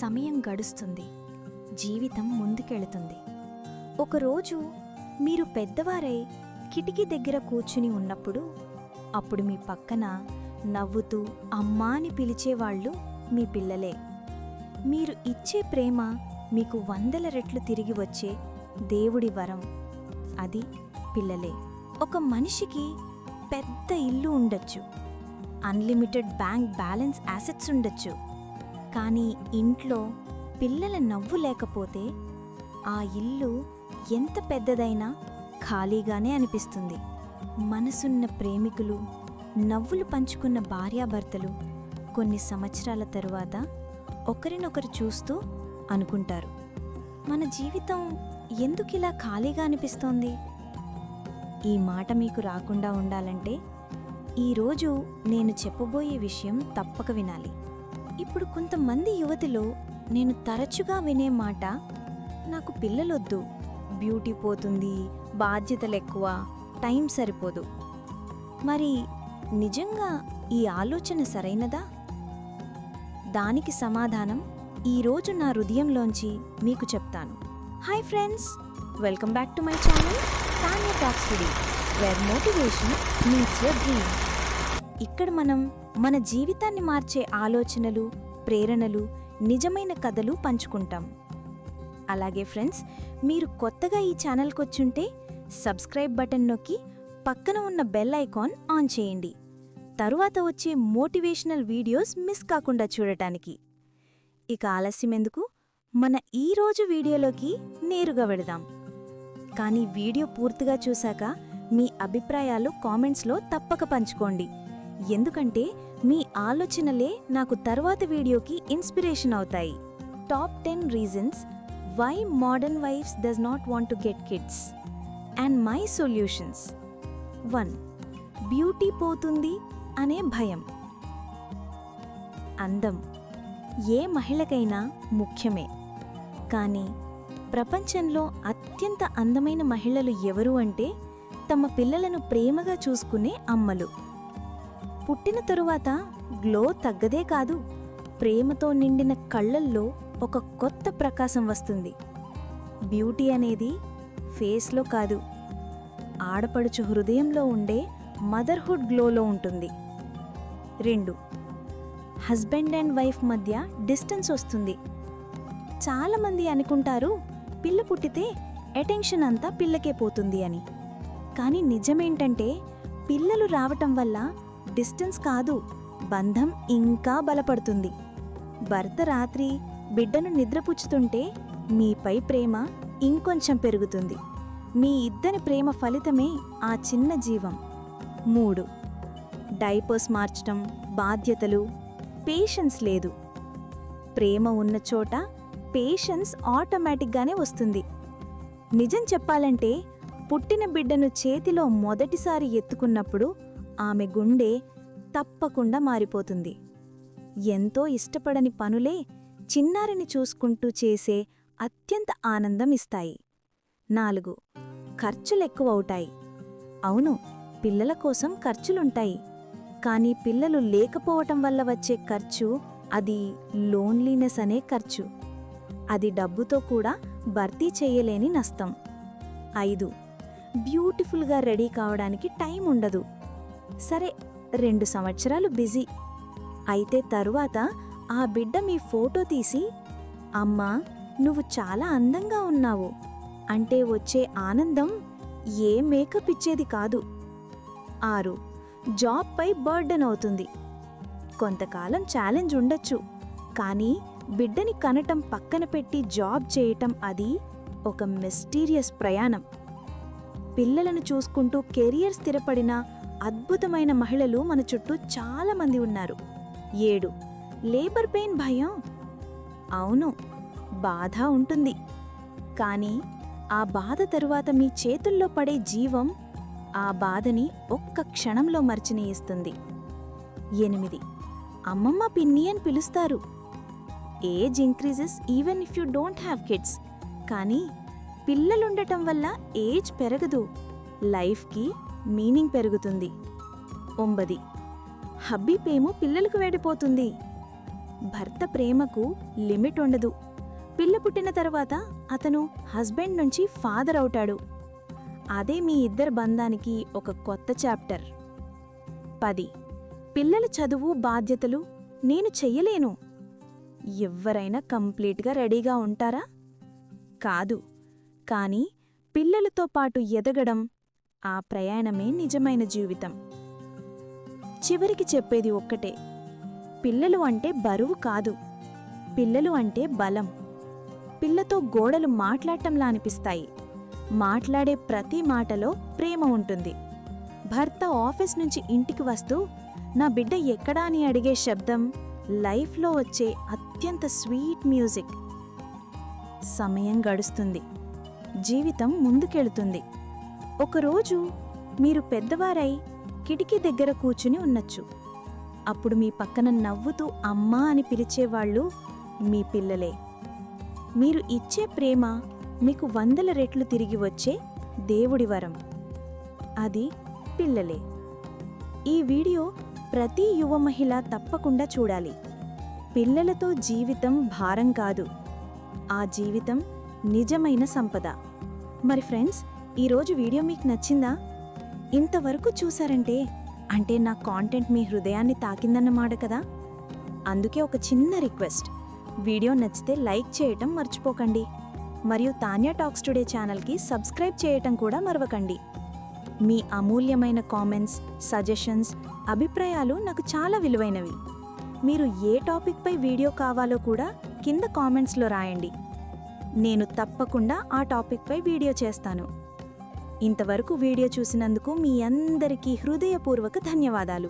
సమయం గడుస్తుంది. జీవితం ముందుకెళుతుంది. ఒకరోజు మీరు పెద్దవారై కిటికీ దగ్గర కూర్చుని ఉన్నప్పుడు అప్పుడు మీ పక్కన నవ్వుతూ అమ్మా అని పిలిచేవాళ్ళు మీ పిల్లలే. మీరు ఇచ్చే ప్రేమ మీకు వందల రెట్లు తిరిగి వచ్చే దేవుడి వరం. అది పిల్లలే. ఒక మనిషికి పెద్ద ఇల్లు ఉండొచ్చు. అన్లిమిటెడ్ బ్యాంక్ బ్యాలెన్స్ యాసెట్స్ ఉండొచ్చు. కానీ ఇంట్లో పిల్లల నవ్వు లేకపోతే ఆ ఇల్లు ఎంత పెద్దదైనా ఖాళీగానే అనిపిస్తుంది. మనసున్న ప్రేమికులు నవ్వులు పంచుకున్న భార్యాభర్తలు కొన్ని సంవత్సరాల తరువాత ఒకరినొకరు చూస్తూ అనుకుంటారు. మన జీవితం ఎందుకిలా ఖాళీగా అనిపిస్తోంది? ఈ మాట మీకు రాకుండా ఉండాలంటే ఈరోజు నేను చెప్పబోయే విషయం తప్పక వినాలి. ఇప్పుడు కొంతమంది యువతిలో నేను తరచుగా వినే మాట నాకు పిల్లలొద్దు బ్యూటీ పోతుంది బాధ్యతలు ఎక్కువ టైం సరిపోదు. మరి నిజంగా ఈ ఆలోచన సరైనదా? దానికి సమాధానం ఈరోజు నా హృదయంలోంచి మీకు చెప్తాను. Hi friends welcome back to my channel Tanya talks today where motivation meets your dream. ఇక్కడ మనం మన జీవితాన్ని మార్చే ఆలోచనలు ప్రేరణలు నిజమైన కథలు పంచుకుంటాం. అలాగే ఫ్రెండ్స్ మీరు కొత్తగా ఈ ఛానల్కి వచ్చుంటే సబ్స్క్రైబ్ బటన్ నొక్కి పక్కన ఉన్న బెల్ ఐకాన్ ఆన్ చేయండి. తరువాత వచ్చే మోటివేషనల్ వీడియోస్ మిస్ కాకుండా చూడటానికి. ఇక ఆలస్యం ఎందుకు? మన ఈరోజు వీడియోలోకి నేరుగా వెళదాం. కానీ వీడియో పూర్తిగా చూశాక మీ అభిప్రాయాలు కామెంట్స్లో తప్పక పంచుకోండి. ఎందుకంటే మీ ఆలోచనలే నాకు తర్వాత వీడియోకి ఇన్స్పిరేషన్ అవుతాయి. Top ten reasons why modern wives does not want to get kids and my solutions one beauty పోతుంది అనే భయం. అందం ఏ మహిళకైనా ముఖ్యమే. కానీ ప్రపంచంలో అత్యంత అందమైన మహిళలు ఎవరు అంటే తమ పిల్లలను ప్రేమగా చూసుకునే అమ్మలు. పుట్టిన తరువాత గ్లో తగ్గదే కాదు ప్రేమతో నిండిన కళ్ళల్లో ఒక కొత్త ప్రకాశం వస్తుంది. బ్యూటీ అనేది ఫేస్లో కాదు ఆడపడుచు హృదయంలో ఉండే మదర్హుడ్ గ్లోలో ఉంటుంది. రెండు హస్బెండ్ అండ్ వైఫ్ మధ్య డిస్టెన్స్ వస్తుంది. చాలామంది అనుకుంటారు పిల్ల పుట్టితే అటెన్షన్ అంతా పిల్లకే పోతుంది అని. కానీ నిజమేంటంటే పిల్లలు రావటం వల్ల డిస్టెన్స్ కాదు బంధం ఇంకా బలపడుతుంది. భర్త రాత్రి బిడ్డను నిద్రపుచ్చుతుంటే మీపై ప్రేమ ఇంకొంచెం పెరుగుతుంది. మీ ఇద్దరి ప్రేమ ఫలితమే ఆ చిన్న జీవం. మూడు. డైపర్స్ మార్చటం బాధ్యతలు పేషెన్స్ లేదు. ప్రేమ ఉన్న చోట పేషెన్స్ ఆటోమేటిక్గానే వస్తుంది. నిజం చెప్పాలంటే పుట్టిన బిడ్డను చేతిలో మొదటిసారి ఎత్తుకున్నప్పుడు ఆమె గుండె తప్పకుండా మారిపోతుంది. ఎంతో ఇష్టపడని పనులే చిన్నారిని చూసుకుంటూ చేసే అత్యంత ఆనందం ఇస్తాయి. నాలుగు ఖర్చులెక్కువవుతాయి. అవును పిల్లల కోసం ఖర్చులుంటాయి. కానీ పిల్లలు లేకపోవటం వల్ల వచ్చే ఖర్చు అది లోన్లీనెస్ అనే ఖర్చు. అది డబ్బుతో కూడా భర్తీ చేయలేని నష్టం. ఐదు బ్యూటిఫుల్గా రెడీ కావడానికి టైం ఉండదు సరే రెండు సంవత్సరాలు బిజీ. అయితే తరువాత ఆ బిడ్డ మీ ఫోటో తీసి అమ్మా నువ్వు చాలా అందంగా ఉన్నావు. అంటే వచ్చే ఆనందం ఏ మేకప్ ఇచ్చేది కాదు. ఆరు జాబ్పై బర్డెన్ అవుతుంది. కొంతకాలం ఛాలెంజ్ ఉండొచ్చు. కానీ బిడ్డని కనటం పక్కన పెట్టి జాబ్ చేయటం అది ఒక మిస్టీరియస్ ప్రయాణం. పిల్లలను చూసుకుంటూ కెరియర్ స్థిరపడిన అద్భుతమైన మహిళలు మన చుట్టూ చాలామంది ఉన్నారు. ఏడు. లేబర్ పెయిన్ భయం? అవును బాధ ఉంటుంది. కానీ ఆ బాధ తరువాత మీ చేతుల్లో పడే జీవం ఆ బాధని ఒక్క క్షణంలో మర్చినేయిస్తుంది. ఎనిమిది. అమ్మమ్మ పిన్ని అని పిలుస్తారు. Age increases even if you don't have kids. కానీ పిల్లలుండటం వల్ల ఏజ్ పెరగదు. లైఫ్కి మీనింగ్ పెరుగుతుంది. ఒంబది. హబ్బీ పేము పిల్లలకు వేడిపోతుంది. భర్త ప్రేమకు లిమిట్ ఉండదు. పిల్ల పుట్టిన తర్వాత అతను హస్బెండ్ నుంచి ఫాదర్ అవుతాడు. అదే మీ ఇద్దరి బంధానికి ఒక కొత్త చాప్టర్. పది. పిల్లల చదువు బాధ్యతలు నేను చెయ్యలేను. ఎవ్వరైనా కంప్లీట్గా రెడీగా ఉంటారా? కాదు. కానీ పిల్లలతో పాటు ఎదగడం ఆ ప్రయాణమే నిజమైన జీవితం. చివరికి చెప్పేది ఒక్కటే పిల్లలు అంటే బరువు కాదు పిల్లలు అంటే బలం. పిల్లతో గోడలు మాట్లాడటంలా అనిపిస్తాయి. మాట్లాడే ప్రతి మాటలో ప్రేమ ఉంటుంది. భర్త ఆఫీస్ నుంచి ఇంటికి వస్తూ నా బిడ్డ ఎక్కడా? అని అడిగే శబ్దం లైఫ్లో వచ్చే అత్యంత స్వీట్ మ్యూజిక్. సమయం గడుస్తుంది. జీవితం ముందుకెళుతుంది. ఒకరోజు మీరు పెద్దవారై కిటికీ దగ్గర కూర్చుని ఉన్నచ్చు అప్పుడు మీ పక్కన నవ్వుతూ అమ్మా అని పిలిచేవాళ్ళు మీ పిల్లలే. మీరు ఇచ్చే ప్రేమ మీకు వందల రెట్లు తిరిగి వచ్చే దేవుడి వరం. అది పిల్లలే. ఈ వీడియో ప్రతి యువ మహిళ తప్పకుండా చూడాలి. పిల్లలతో జీవితం భారం కాదు. ఆ జీవితం నిజమైన సంపద. మరి ఫ్రెండ్స్ ఈరోజు వీడియో మీకు నచ్చిందా? ఇంతవరకు చూసారంటే అంటే నా కాంటెంట్ మీ హృదయాన్ని తాకిందన్నమాట కదా? అందుకే ఒక చిన్న రిక్వెస్ట్ వీడియో నచ్చితే లైక్ చేయటం మర్చిపోకండి. మరియు తాన్యా టాక్స్ టుడే ఛానల్కి సబ్స్క్రైబ్ చేయటం కూడా మరవకండి. మీ అమూల్యమైన కామెంట్స్ సజెషన్స్ అభిప్రాయాలు నాకు చాలా విలువైనవి. మీరు ఏ టాపిక్పై వీడియో కావాలో కూడా కింద కామెంట్స్లో రాయండి. నేను తప్పకుండా ఆ టాపిక్పై వీడియో చేస్తాను. ఇంతవరకు వీడియో చూసినందుకు మీ అందరికీ హృదయపూర్వక ధన్యవాదాలు.